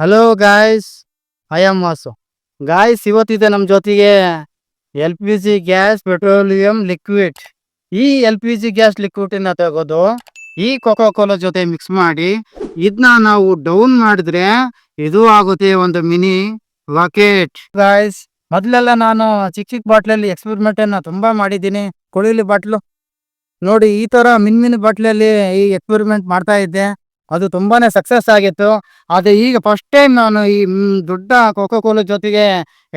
Hello guys I am Vasu guys ಇವತ್ತಿದೆ ನಮ್ಮ ಜೊತೆಗೆ L P G gas petroleum liquid ಈ L P G gas liquid ತೆಗೆದು, ಈ cocoa Cola ಜೊತೆ mix ಮಾಡಿ ಇದನ್ನ ನಾವು ಡೌನ್ ಮಾಡಿದ್ರೆ ಇದು ಆಗುತ್ತೆ ಒಂದು ಮಿನಿ ರಾಕೆಟ್ ಗಾಯ್ಸ್ ಮೊದಲೆಲ್ಲ ನಾನು ಚಿಕ್ಕ ಚಿಕ್ಕ ಬಾಟ್ಲಲ್ಲಿ ಎಕ್ಸ್ಪೆರಿಮೆಂಟ್ ಅನ್ನ ತುಂಬಾ ಮಾಡಿದ್ದೀನಿ. ಕೊಳಿಲಿ ಬಾಟ್ಲು. ನೋಡಿ, ಈ ತರ ಮಿನ್ ಮಿನ್ ಬಾಟ್ಲಲ್ಲಿ ಈ ಎಕ್ಸ್ಪೆರಿಮೆಂಟ್ ಮಾಡ್ತಾ ಇದ್ದೆ. ಅದು ತುಂಬಾನೇ ಸಕ್ಸಸ್ ಆಗಿತ್ತು. ಆದರೆ ಈಗ ಫಸ್ಟ್ ಟೈಮ್ ನಾನು ಈ ದೊಡ್ಡ ಕೋಕೋ ಕೋಲ ಜೊತೆಗೆ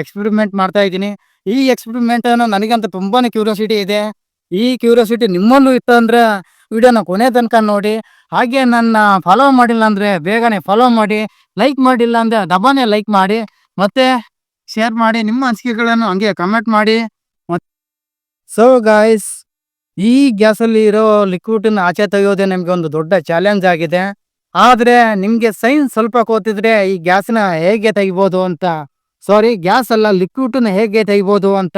ಎಕ್ಸ್ಪೆರಿಮೆಂಟ್ ಮಾಡ್ತಾ ಇದ್ದೀನಿ. ಈ ಎಕ್ಸ್ಪೆರಿಮೆಂಟ್ ಅನ್ನು ನನಗಂತೂ ತುಂಬಾನೇ ಕ್ಯೂರಿಯಾಸಿಟಿ ಇದೆ. ಈ ಕ್ಯೂರಿಯಾಸಿಟಿ ನಿಮ್ಮಲ್ಲೂ ಇತ್ತು ಅಂದ್ರೆ ವಿಡಿಯೋನ ಕೊನೆ ತನಕ ನೋಡಿ. ಹಾಗೆ ನನ್ನ ಫಾಲೋ ಮಾಡಿಲ್ಲ ಅಂದ್ರೆ ಬೇಗನೆ ಫಾಲೋ ಮಾಡಿ. ಲೈಕ್ ಮಾಡಿಲ್ಲ ಅಂದ್ರೆ ದಬಾನೆ ಲೈಕ್ ಮಾಡಿ. ಮತ್ತೆ ಶೇರ್ ಮಾಡಿ ನಿಮ್ಮ ಅನಿಸಿಕೆಗಳನ್ನು ಹಂಗೆ ಕಮೆಂಟ್ ಮಾಡಿ. ಸೊ ಗಾಯ್ಸ್ ಈ ಗ್ಯಾಸಲ್ಲಿ ಇರೋ ಲಿಕ್ವಿಡ್ ಆಚೆ ತೆಗೆಯೋದೇ ನಿಮಗೆ ಒಂದು ದೊಡ್ಡ ಚಾಲೆಂಜ್ ಆಗಿದೆ. ಆದ್ರೆ ನಿಮಗೆ ಸೈನ್ಸ್ ಸ್ವಲ್ಪ ಗೊತ್ತಿದ್ರೆ ಈ ಗ್ಯಾಸ್ನ ಹೇಗೆ ತೆಗಿಬೋದು ಅಂತ? ಸಾರಿ ಗ್ಯಾಸ್ ಅಲ್ಲ ಲಿಕ್ವಿಡ್ನ ಹೇಗೆ ತೆಗಿಬೋದು ಅಂತ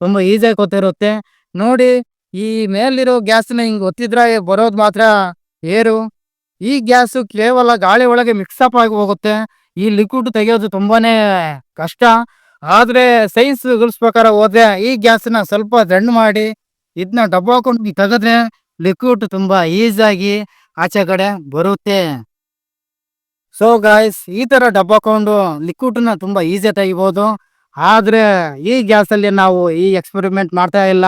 ತುಂಬಾ ಈಸಿಯಾಗಿ ಗೊತ್ತಿರುತ್ತೆ. ನೋಡಿ, ಈ ಮೇಲಿರೋ ಗ್ಯಾಸ್ನ ಹಿಂಗೆ ಒತ್ತಿದ್ರೆ ಬರೋದು ಮಾತ್ರ ಏರು. ಈ ಗ್ಯಾಸು ಕೇವಲ ಗಾಳಿ ಒಳಗೆ ಮಿಕ್ಸಪ್ ಆಗಿ ಹೋಗುತ್ತೆ. ಈ ಲಿಕ್ವಿಡ್ ತೆಗೆಯೋದು ತುಂಬಾನೇ ಕಷ್ಟ. ಆದ್ರೆ ಸೈನ್ಸ್ ಪ್ರಕಾರ ಹೋದ್ರೆ ಈ ಗ್ಯಾಸ್ನ ಸ್ವಲ್ಪ ದಂಡ್ ಮಾಡಿ ಇದನ್ನ ಡಬ್ಬ ಹಾಕೊಂಡು ತೆಗೆದ್ರೆ ಲಿಕ್ವಿಡ್ ತುಂಬಾ ಈಸಿಯಾಗಿ ಆಚೆ ಕಡೆ ಬರುತ್ತೆ. ಸೊ ಗಾಯ್ಸ್ ಈ ತರ ಡಬ್ಬ ಹಾಕೊಂಡು ಲಿಕ್ವಿಡ್ನ ತುಂಬಾ ಈಸಿ ತೆಗಿಬಹುದು ಆದ್ರೆ ಈ ಗ್ಯಾಸ್ ಅಲ್ಲಿ ನಾವು ಈ ಎಕ್ಸ್ಪೆರಿಮೆಂಟ್ ಮಾಡ್ತಾ ಇಲ್ಲ.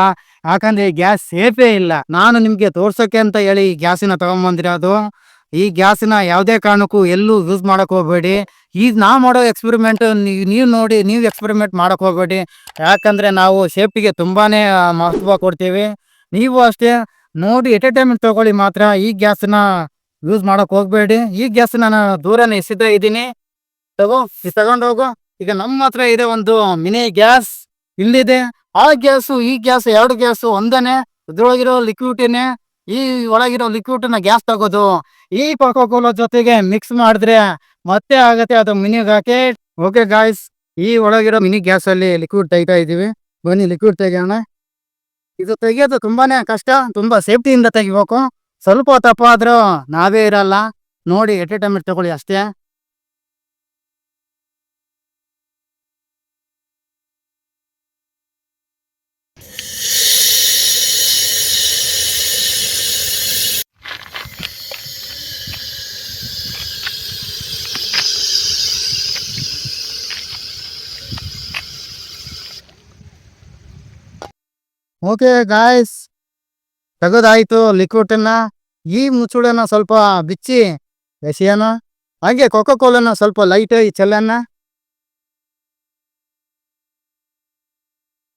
ಯಾಕಂದ್ರೆ ಈ ಗ್ಯಾಸ್ ಸೇಫೇ ಇಲ್ಲ. ನಾನು ನಿಮ್ಗೆ ತೋರ್ಸೋಕೆ ಅಂತ ಹೇಳಿ ಈ ಗ್ಯಾಸಿನ ತಗೊಂಬಂದಿರೋದು. ಈ ಗ್ಯಾಸಿನ ಯಾವುದೇ ಕಾರಣಕ್ಕೂ ಎಲ್ಲೂ ಯೂಸ್ ಮಾಡಕ್ ಹೋಗ್ಬೇಡಿ. ಈಗ ನಾ ಮಾಡೋ ಎಕ್ಸ್ಪೆರಿಮೆಂಟ್ ನೀವು ನೋಡಿ, ನೀವು ಎಕ್ಸ್ಪೆರಿಮೆಂಟ್ ಮಾಡಕ್ ಹೋಗ್ಬೇಡಿ. ಯಾಕಂದ್ರೆ ನಾವು ಸೇಫ್ಟಿಗೆ ತುಂಬಾನೇ ಮಹತ್ವ ಕೊಡ್ತೀವಿ. ನೀವು ಅಷ್ಟೇ ನೋಡಿ ಎಂಟರ್ಟೈನ್ಮೆಂಟ್ ತಗೊಳ್ಳಿ ಮಾತ್ರ. ಈ ಗ್ಯಾಸ್ನ ಯೂಸ್ ಮಾಡಕ್ ಹೋಗ್ಬೇಡಿ. ಈ ಗ್ಯಾಸ್ ನಾನು ದೂರ ಎಸಿತಾ ಇದ್ದೀನಿ. ತಗೋ ಇದು ತಗೊಂಡು ಹೋಗು. ಈಗ ನಮ್ಮ ಹತ್ರ ಇದೆ ಒಂದು ಮಿನಿ ಗ್ಯಾಸ್ ಇಲ್ಲಿದೆ. ಆ ಗ್ಯಾಸು, ಈ ಗ್ಯಾಸ್, ಎರಡು ಗ್ಯಾಸು ಒಂದನೇ. ಇದ್ರೊಳಗಿರೋ ಲಿಕ್ವಿಡ್ನೇ ಈ ಒಳಗಿರೋ ಲಿಕ್ವಿಡ್ನ ಗ್ಯಾಸ್ ತಗೋದು. ಈ ಕೋಲಾ ಜೊತೆಗೆ ಮಿಕ್ಸ್ ಮಾಡಿದ್ರೆ ಮತ್ತೆ ಆಗತ್ತೆ ಅದು ಮಿನಿ ರಾಕೆಟ್ ಓಕೆ ಗಾಯ್ಸ್ ಈ ಒಳಗಿರೋ ಮಿನಿ ಗ್ಯಾಸ್ ಅಲ್ಲಿ ಲಿಕ್ವಿಡ್ ತೆಗಿತಾ ಇದೀವಿ. ಬನ್ನಿ ಲಿಕ್ವಿಡ್ ತೆಗಿಯೋಣ. ಇದು ತೆಗೆಯೋದು ತುಂಬಾನೇ ಕಷ್ಟ, ತುಂಬಾ ಸೇಫ್ಟಿಯಿಂದ ತೆಗಿಬೇಕು. ಸ್ವಲ್ಪ ತಪ್ಪಾದ್ರೂ ನಾವೇ ಇರಲ್ಲ. ನೋಡಿ, ಎಟ್ ಎ ಟೈಮ್ ತಗೊಳ್ಳಿ ಅಷ್ಟೇ. ಓಕೆ ಗಾಯ್ಸ್ ತೆಗೆದಾಯಿತು ಲಿಕ್ವಿಡನ್ನ ಈ ಮುಚ್ಚುಳನ ಸ್ವಲ್ಪ ಬಿಚ್ಚಿ ಎಸೆಯೋಣ. ಹಾಗೆ ಕೊಕೋ ಕೋಲನ್ನ ಸ್ವಲ್ಪ ಲೈಟ್ ಈ ಚೆಲ್ಲನ್ನ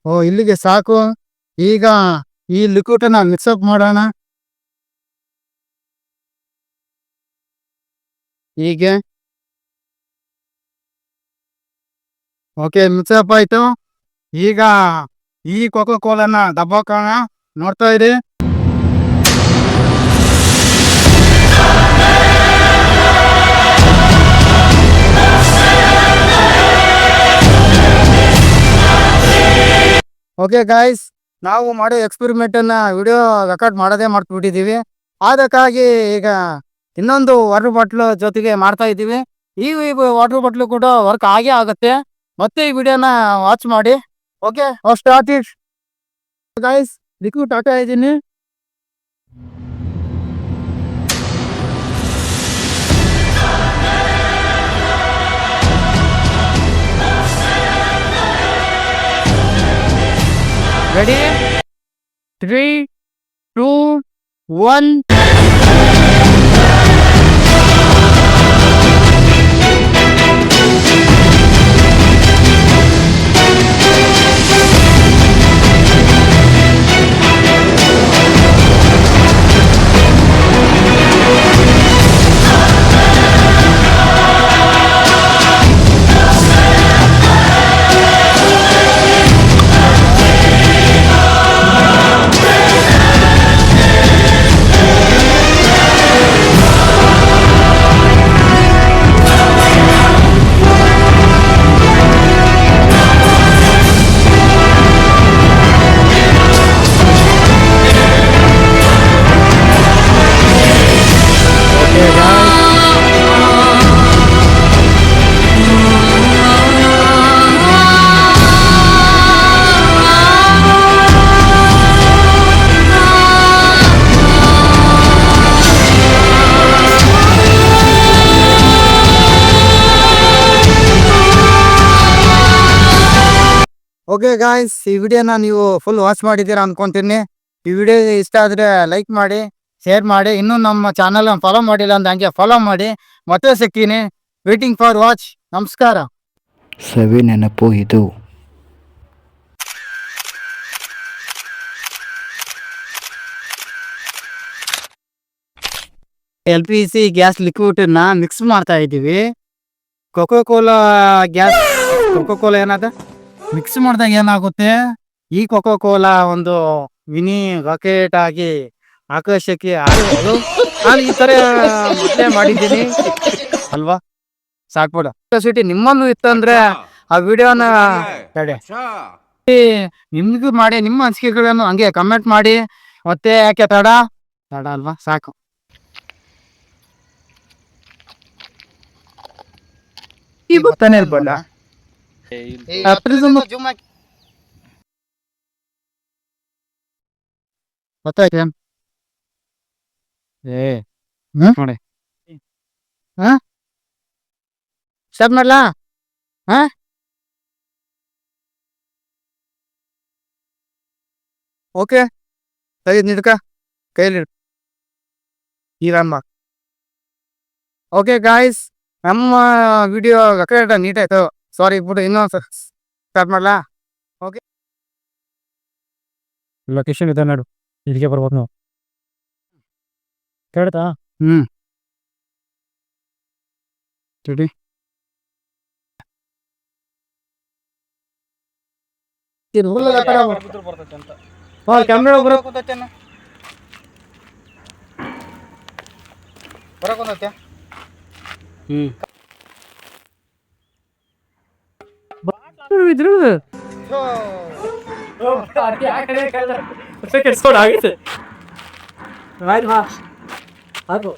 ಓ, ಇಲ್ಲಿಗೆ ಸಾಕು. ಈಗ ಈ ಲಿಕ್ವಿಡನ್ನ ಮಿಕ್ಸಪ್ ಮಾಡೋಣ. ಹೀಗೆ. ಓಕೆ ಮಿಕ್ಸಪ್ ಆಯ್ತು. ಈಗ ಈ ಕೋಕೋ ಕೋಲನ್ನ ದಬ್ಬಾಕೋಣ ನೋಡ್ತಾ ಇರಿ. ಓಕೆ ಗಾಯ್ಸ್ ನಾವು ಮಾಡೋ ಎಕ್ಸ್ಪೆರಿಮೆಂಟ್ ಅನ್ನ ವಿಡಿಯೋ ರೆಕಾರ್ಡ್ ಮಾಡೋದೇ ಮಾಡ್ಬಿಟ್ಟಿದೀವಿ ಅದಕ್ಕಾಗಿ ಈಗ ಇನ್ನೊಂದು ವಾಟರ್ ಬಾಟ್ಲ್ ಜೊತೆಗೆ ಮಾಡ್ತಾ ಇದ್ದೀವಿ. ಈ ವಾಟರ್ ಬಾಟ್ಲು ಕೂಡ ವರ್ಕ್ ಆಗೇ ಆಗುತ್ತೆ. ಮತ್ತೆ ಈ ವಿಡಿಯೋನ ವಾಚ್ ಮಾಡಿ. Okay start it guys liquid ಹಾಕ್ತಾ ಇದ್ದೀನಿ ready three two one okay guys ಈ ವಿಡಿಯೋನ ನೀವು ಫುಲ್ ವಾಚ್ ಮಾಡಿದ್ದೀರಾ ಅನ್ಕೊಂತೀನಿ. ಈ ವಿಡಿಯೋ ಇಷ್ಟ ಆದ್ರೆ ಲೈಕ್ ಮಾಡಿ ಶೇರ್ ಮಾಡಿ. ಇನ್ನೂ ನಮ್ಮ ಚಾನಲ್ ಫಾಲೋ ಮಾಡಿಲ್ಲ ಅಂದ್ರೆ ಹಂಗೆ ಫಾಲೋ ಮಾಡಿ. ಮತ್ತೆ ಸಿಗ್ತೀನಿ. ವೇಟಿಂಗ್ ಫಾರ್ ವಾಚ್ ನಮಸ್ಕಾರ. ಸವಿ ನೆನಪು ಇದು. ಎಲ್ ಪಿ ಸಿ ಗ್ಯಾಸ್ ಲಿಕ್ವಿಡ್ನ ಮಿಕ್ಸ್ ಮಾಡ್ತಾ ಇದ್ದೀವಿ coca cola gas coca cola ಏನದ? ಮಿಕ್ಸ್ ಮಾಡಿದಾಗ ಏನಾಗುತ್ತೆ? ಈ ಕೊಕೋ ಕೋಲಾ ಒಂದು ಮಿನಿ ರಾಕೆಟ್ ಆಗಿ ಆಕಾಶಕ್ಕೆ ಆಗಬಹುದು ನಾನು ಈ ತರ ಮೊದಲೇ ಮಾಡಿದ್ದೀನಿ. ಅಲ್ವಾ? ಸಾಕ್ಬಿಡ ಸಿಟಿ ನಿಮ್ಮಲ್ಲೂ ಇತ್ತಂದ್ರೆ ಆ ವಿಡಿಯೋನ ತಡೆ ನಿಮ್ಗೂ ಮಾಡಿ, ನಿಮ್ಮ ಅನಿಸಿಕೆಗಳನ್ನು ಹಂಗೆ ಕಮೆಂಟ್ ಮಾಡಿ. ಮತ್ತೆ ಯಾಕೆ ತಡ? ತಡ ಅಲ್ವಾ? ಸಾಕು. ಈ ಬರ್ತಾನೆ ಇರ್ಬೋದ ನೋಡಿ ಹಾ ಸ್ಟಾಪ್ ಮಾಡ್ಲಾ ಹಾ ಓಕೆ ತೆಗೆದು ನಿಡ್ಕ ಕೈಲಿ ಈರಮ್ಮ ಓಕೆ ಗಾಯ್ಸ್ ನಮ್ಮ ವಿಡಿಯೋ ಕರೆಕ್ಟ್ ನೀಟ್ ಆಯ್ತು ಸಾರಿ ಬಿಡು ಇನ್ನೊಂದು ಸ್ಟಾರ್ಟ್ ಮಾಡಲಾ? ಓಕೆ ಲೊಕೇಶನ್ ಇದೆ ನೋಡು ಇಲ್ಲಿಗೆ ಬರ್ಬೋದು ನಾವು. ಕೇಳ್ತಾ? ಹ್ಮ್. ತಡಿ ಕ್ಯಾಮ್ರಾ ಕೆಡ್ಸ್ಕೊಂಡು ಆಗುತ್ತೆ ಆಯ್ತು ಬಾ ಆಯ್ತು